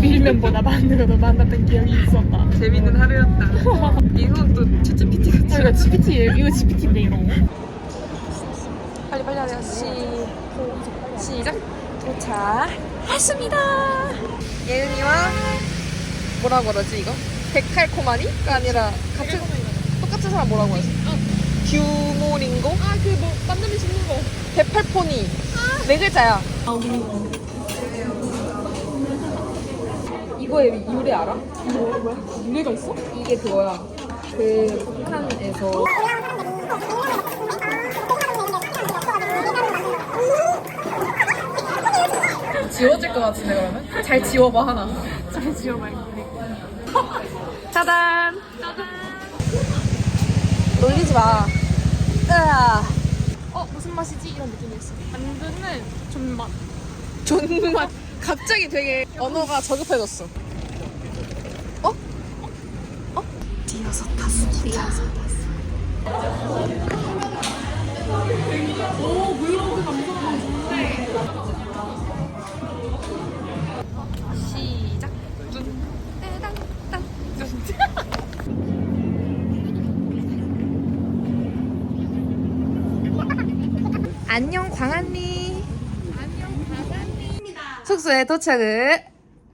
밀면보다 만두가 더 많았던 기억이 있었다. 재밌는 하루였다. 이건 또 챗GPT 같이. 아, 이거 GPT, 이거 GPT인데 이런 거. 빨리 빨리 하세요. 시 시작. 도착했습니다. 예은이와 뭐라고 그러지 이거? 백칼코마니가 아니라 같은 똑같은 사람 뭐라고 하지? 규모링고? 아, 그 뭐, 만두리 씹는 거. 대팔포니 네 글자야. 이거의 유래 알아? 뭐야? 유래가 있어? 이게 그거야. 그 북한에서 지워질 것 같은데 그러면? 잘 지워봐 하나. 잘 지어봐야겠네. 짜잔. 짜잔. 놀리지 마. 으아. 어, 무슨 맛이지? 이런 느낌이었어. 만두는 존맛. 존맛. 갑자기 되게 언어가 저급해졌어. 어? 어? 뛰어서 탔습니다. 오, 브이로그 감성은 좋은데. 시작. 둔. 따당, 따, 둔. 안녕 광안리. 안녕, 바다니. 숙소에 도착을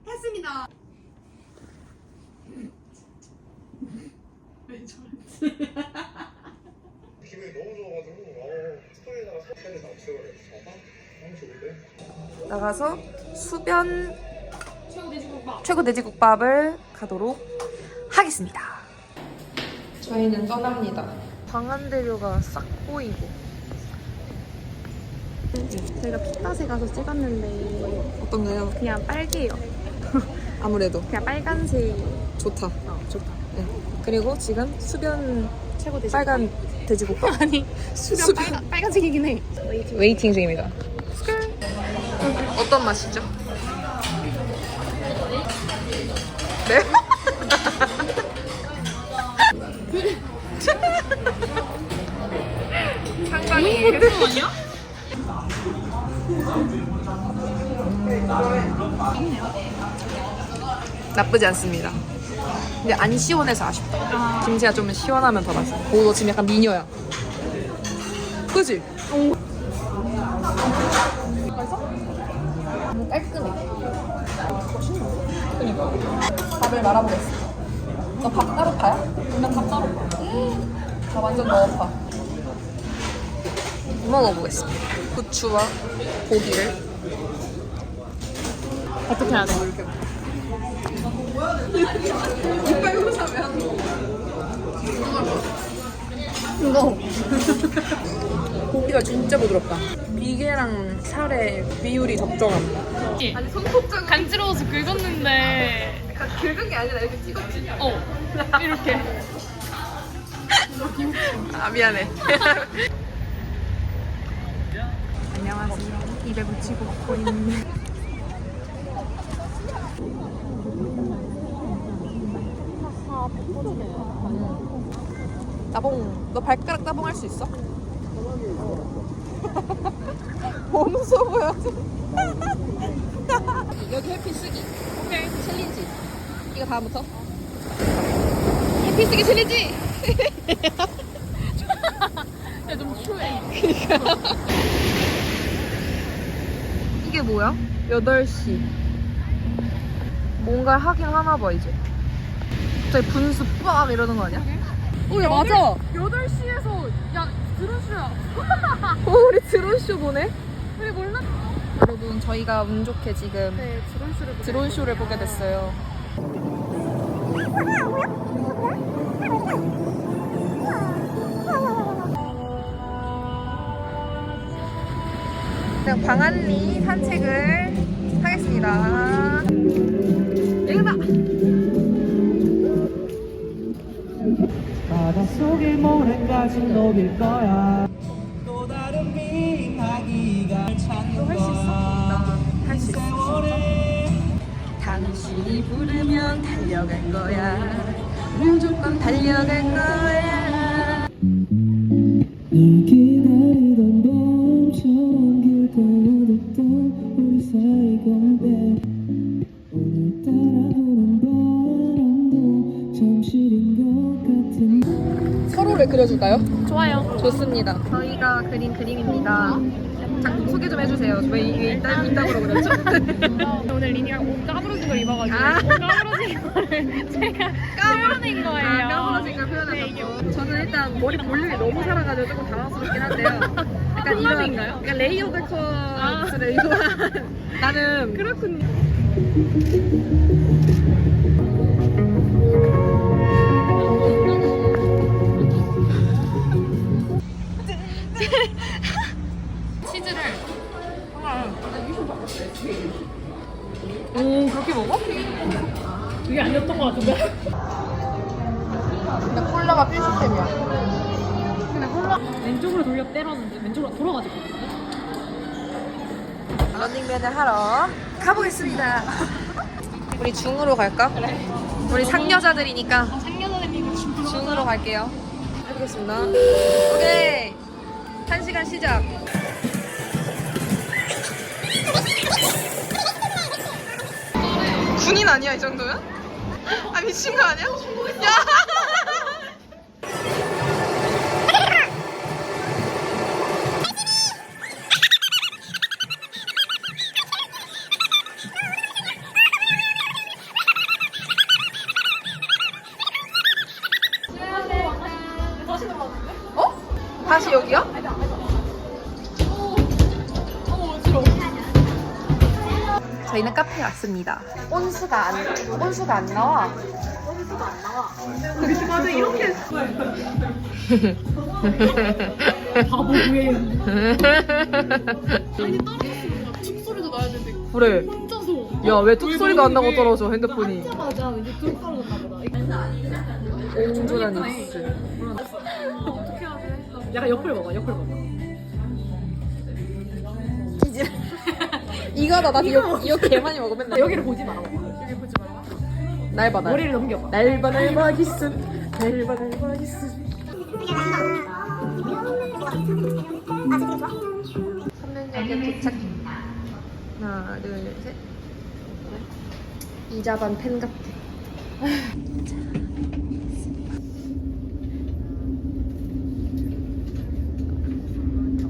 했습니다. 기분이 너무 좋아가지고 어, 스토리에다가 사진을 맞춰버렸어. 봐봐. 너무 좋은데? 나가서 수변 최고 돼지국밥. 최고 돼지국밥을 가도록 하겠습니다. 저희는 떠납니다. 광안대교가 싹 보이고 저희가 핏밭에 가서 찍었는데 어떤가요? 그냥 빨개요. 아무래도 그냥 빨간색. 좋다. 어, 좋다. 네. 그리고 지금 수변 최고 돼지. 빨간 돼지국밥 아니 수변 수변. 빨간 빨간색이긴 해. 웨이팅 중입니다. 어떤 맛이죠? 네? 상당히 아니야? 나쁘지 않습니다. 근데 안 시원해서 아쉽다. 김치가 좀 시원하면 더 맛있어. 오, 너 지금 약간 미녀야. 그지? 너무 깔끔해. 그니까. 밥을 말아보겠습니다. 너 밥 따로 파야? 나밥 따로 파. 나 완전 넣어 파. 먹어보겠습니다. 후추와 고기를 어떻게 해야 돼? 이빨 흐르면 이거 고기가 진짜 부드럽다. 비계랑 살의 비율이 적정함. 아니 손톱장 간지러워서 긁었는데 긁은 게 아니라 이렇게 찍었지. 어 이렇게 아 미안해. 안녕하세요. 입에 묻히고 먹고 있는. 따봉. 너 발가락 따봉 할 수 있어? 범수 보여줘. 여기 햇빛 쓰기. 오케이 챌린지. 이거 다음부터. 햇빛 쓰기 챌린지. 야좀 추해 이게 뭐야? 8시. 뭔가 하긴 하나 봐, 이제. 갑자기 분수 빡 이러는 거 아니야? 오, 야, 맞아. 8시에서 야 드론쇼야 오, 우리 드론쇼 보네? 우리 몰랐 여러분, 저희가 운 좋게 지금 네 드론쇼를 보게 드론쇼를 보게 됐어요. 그냥 방안리 산책을 하겠습니다. 바닷속에 모래까지 녹일 거야 또 다른 비행하기가 찾는 할수 있어? 할수 있어. 당신이 부르면 달려갈 거야. 무조건 달려갈 거야. 그려줄까요? 좋아요. 좋습니다. 저희가 그린 그림입니다. 작품 소개 좀 해주세요. 왜 이게 일단 이따구로 그렸죠? 오늘 리니가 옷 까부러진 걸 입어가지고 아. 옷 까부러진 거를 제가 표현한 거예요. 아, 까불어진 걸 표현하셨고. 저는 일단 머리 볼륨이 너무 살아가지고 조금 당황스럽긴 한데요. 약간 이런 콜라비인가요? 약간 레이어드 컷을 입어한 나는 그렇군요. 치즈를 오 그렇게 먹어? 그게 아니었던 것 같은데? 근데 콜라가 필수템이야. 근데 콜라 왼쪽으로 돌려 때렸는데 왼쪽으로 돌아가지고 런닝맨을 하러 가보겠습니다. 우리 중으로 갈까? 우리 상여자들이니까 상여자님이 좀 중으로 갈게요. 해보겠습니다. 오케이. 시작. 군인 아니야 이 정도면? 아 미친 거 아니야? 야! 어? 다시 여기요? 저희는 카페에 왔습니다. 온수가 안 온수가 안 나와. 온수가 안 나와. 맞아 이렇게 했어. 바보 구해요. 아니 떨어졌으면 툭 소리도 나야 되는데 그래. 혼자서 야왜 툭 소리가 안 나고 떨어져 핸드폰이. 맞아 왠지 뚝 떨어졌나 보다. 온전한 입술. 어떻게 돼? 약간 옆을 먹어 옆을 먹어. 이거다 나 이거 이거 개 많이 먹어 맨날. 여기를 보지 마라. 여기 보지 마라. 날 봐, 날. 머리를 넘겨봐. 날 봐, 날 봐, 기스. 날 봐, 날 봐, 기스. 삼면역에 도착. 하나, 둘, 셋. 이자반 팬 같아. 자,